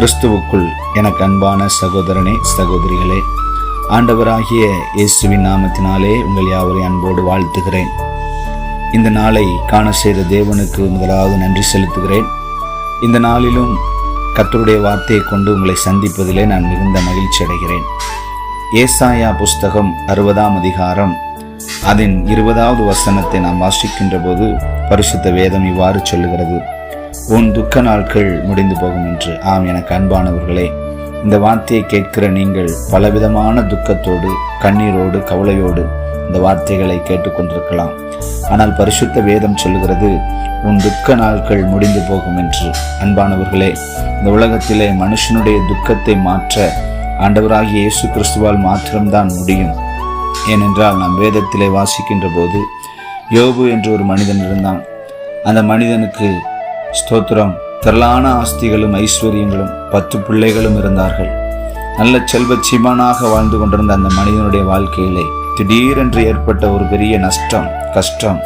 கிறிஸ்துவுக்குள் எனக்கு அன்பான சகோதரனே சகோதரிகளே ஆண்டவராகிய இயேசுவின் நாமத்தினாலே உங்கள் யாவரை அன்போடு வாழ்த்துகிறேன். இந்த நாளை காண செய்த தேவனுக்கு முதலாவது நன்றி செலுத்துகிறேன். இந்த நாளிலும் கத்தருடைய வார்த்தையை கொண்டு உங்களை சந்திப்பதிலே நான் மிகுந்த மகிழ்ச்சி அடைகிறேன். ஏசாயா புஸ்தகம் அறுபதாம் அதிகாரம் அதன் இருபதாவது வசனத்தை நாம் வாசிக்கின்ற போது பரிசுத்த வேதம் இவ்வாறு சொல்லுகிறது. உன் துக்க நாட்கள் முடிந்து போகும் என்று. ஆம் எனக்கு அன்பானவர்களே இந்த வார்த்தையை கேட்கிற நீங்கள் பலவிதமான துக்கத்தோடு கண்ணீரோடு கவலையோடு இந்த வார்த்தைகளை கேட்டுக்கொண்டிருக்கலாம். ஆனால் பரிசுத்த வேதம் சொல்கிறது உன் துக்க நாட்கள் முடிந்து போகும் என்று. அன்பானவர்களே இந்த உலகத்திலே மனுஷனுடைய துக்கத்தை மாற்ற ஆண்டவராகிய இயேசு கிறிஸ்துவால் மாத்திரம்தான் முடியும். ஏனென்றால் நாம் வேதத்திலே வாசிக்கின்ற போது யோபு என்று ஒரு மனிதன் இருந்தான். அந்த மனிதனுக்கு ஸ்தோத்திரம். திரளான ஆஸ்திகளும் ஐஸ்வர்யங்களும் பத்து பிள்ளைகளும் இருந்தார்கள். நல்ல செல்வ சீமானாக வாழ்ந்து கொண்டிருந்த அந்த மனிதனுடைய வாழ்க்கையிலே திடீரென்று ஏற்பட்ட ஒரு பெரிய நஷ்டம் கஷ்டம்.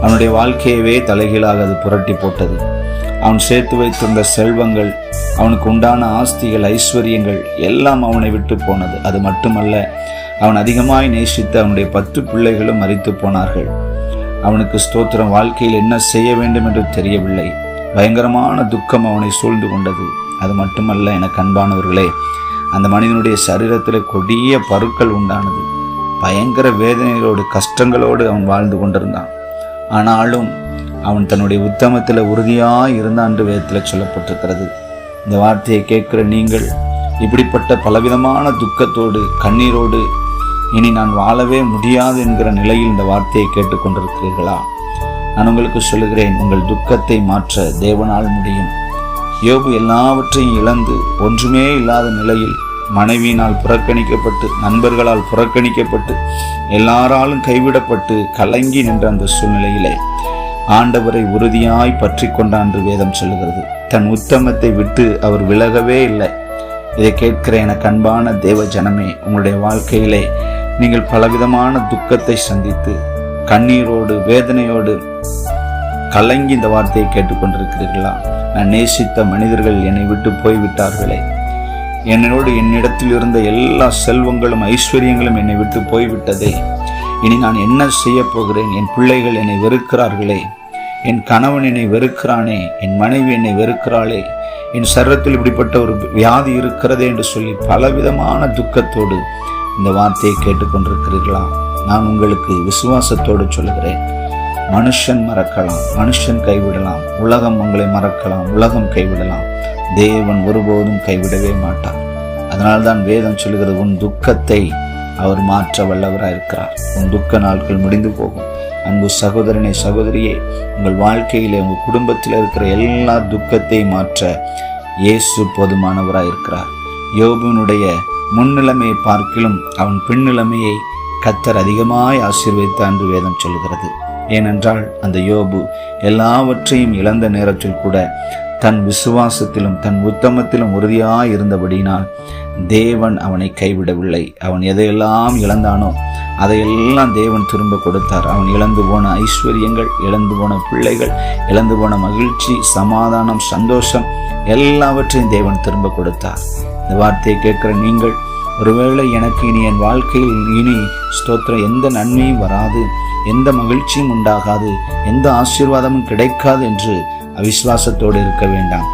அவனுடைய வாழ்க்கையவே தலைகீழாக அது புரட்டி போட்டது. அவன் சேர்த்து வைத்திருந்த செல்வங்கள் அவனுக்கு உண்டான ஆஸ்திகள் ஐஸ்வர்யங்கள் எல்லாம் அவனை விட்டு போனது. அது மட்டுமல்ல அவன் அதிகமாய் நேசித்த அவனுடைய பத்து பிள்ளைகளும் மறித்து போனார்கள். அவனுக்கு ஸ்தோத்திரம் வாழ்க்கையில் என்ன செய்ய வேண்டும் என்று தெரியவில்லை. பயங்கரமான துக்கம் அவனை சூழ்ந்து கொண்டது. அது மட்டுமல்ல எனக்கு அன்பானவர்களே அந்த மனிதனுடைய சரீரத்தில் கொடிய பருக்கள் உண்டானது. பயங்கர வேதனைகளோடு கஷ்டங்களோடு அவன் வாழ்ந்து கொண்டிருந்தான். ஆனாலும் அவன் தன்னுடைய உத்தமத்தில் உறுதியாக இருந்தான் என்று வேதத்தில் சொல்லப்பட்டிருக்கிறது. இந்த வார்த்தையை கேட்கிற நீங்கள் இப்படிப்பட்ட பலவிதமான துக்கத்தோடு கண்ணீரோடு இனி நான் வாழவே முடியாது என்கிற நிலையில் இந்த வார்த்தையை கேட்டுக்கொண்டிருக்கிறீர்களா? நான் உங்களுக்கு சொல்லுகிறேன் உங்கள் துக்கத்தை மாற்ற தேவனால் முடியும். யோபு எல்லாவற்றையும் இழந்து ஒன்றுமே இல்லாத நிலையில் மனைவியினால் புறக்கணிக்கப்பட்டு நண்பர்களால் புறக்கணிக்கப்பட்டு எல்லாராலும் கைவிடப்பட்டு கலங்கி நின்ற அந்த சூழ்நிலையிலே ஆண்டவரை உறுதியாய் பற்றி கொண்டான் என்று வேதம் சொல்லுகிறது. தன் உத்தமத்தை விட்டு அவர் விலகவே இல்லை. இதை கேட்கிற எனக்கு அன்பான தேவ ஜனமே உங்களுடைய வாழ்க்கையிலே நீங்கள் பலவிதமான துக்கத்தை சந்தித்து கண்ணீரோடு வேதனையோடு கலங்கி இந்த வார்த்தையை கேட்டுக்கொண்டிருக்கிறீர்களா? நான் நேசித்த மனிதர்கள் என்னை விட்டு போய்விட்டார்களே. என்னோடு என்னிடத்தில் இருந்த எல்லா செல்வங்களும் ஐஸ்வர்யங்களும் என்னை விட்டு போய்விட்டதே. இனி நான் என்ன செய்ய போகிறேன்? என் பிள்ளைகள் என்னை வெறுக்கிறார்களே. என் கணவன் என்னை வெறுக்கிறானே. என் மனைவி என்னை வெறுக்கிறாளே. என் சர்வத்தில் இப்படிப்பட்ட ஒரு வியாதி இருக்கிறதே என்று சொல்லி பலவிதமான துக்கத்தோடு இந்த வார்த்தையை கேட்டுக்கொண்டிருக்கிறீர்களா? நான் உங்களுக்கு விசுவாசத்தோடு சொல்லுகிறேன். மனுஷன் மறக்கலாம் மனுஷன் கைவிடலாம் உலகம் உங்களை மறக்கலாம் உலகம் கைவிடலாம். தேவன் ஒருபோதும் கைவிடவே மாட்டார். அதனால்தான் வேதம் சொல்கிறது உன் துக்கத்தை அவர் மாற்ற வல்லவராக இருக்கிறார். உன் துக்க நாட்கள் முடிந்து போகும். அன்பு சகோதரனை சகோதரியே உங்கள் வாழ்க்கையிலே உங்கள் குடும்பத்தில் இருக்கிற எல்லா துக்கத்தை மாற்ற இயேசு போதுமானவராக இருக்கிறார். யோபுனுடைய முன்னிலைமையை பார்க்கிலும் அவன் பின்னிலைமையை கத்தர் அதிகமாய் ஆசீர்வதித்தான் என்று வேதம் சொல்கிறது. ஏனென்றால் அந்த யோபு எல்லாவற்றையும் இழந்த நேரத்தில் கூட தன் விசுவாசத்திலும் தன் உத்தமத்திலும் உறுதியாக இருந்தபடியினால் தேவன் அவனை கைவிடவில்லை. அவன் எதையெல்லாம் இழந்தானோ அதையெல்லாம் தேவன் திரும்ப கொடுத்தார். அவன் இழந்து போன ஐஸ்வர்யங்கள் இழந்து போன பிள்ளைகள் இழந்து போன மகிழ்ச்சி சமாதானம் சந்தோஷம் எல்லாவற்றையும் தேவன் திரும்ப கொடுத்தார். இந்த வார்த்தையை கேட்குற நீங்கள் ஒருவேளை எனக்கு இனி என் வாழ்க்கையில் இனி ஸ்தோத்திரம் எந்த நன்மையும் வராது. எந்த மகிழ்ச்சியும் உண்டாகாது எந்த ஆசீர்வாதமும் கிடைக்காது என்று அவிஸ்வாசத்தோடு இருக்க வேண்டாம்.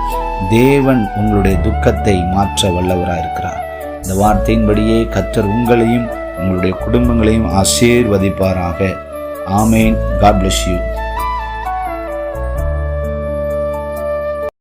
தேவன் உங்களுடைய துக்கத்தை மாற்ற வல்லவராக இருக்கிறார். இந்த வார்த்தையின்படியே கத்தர் உங்களையும் உங்களுடைய குடும்பங்களையும் ஆசீர்வதிப்பாராக. ஆமேன். God bless you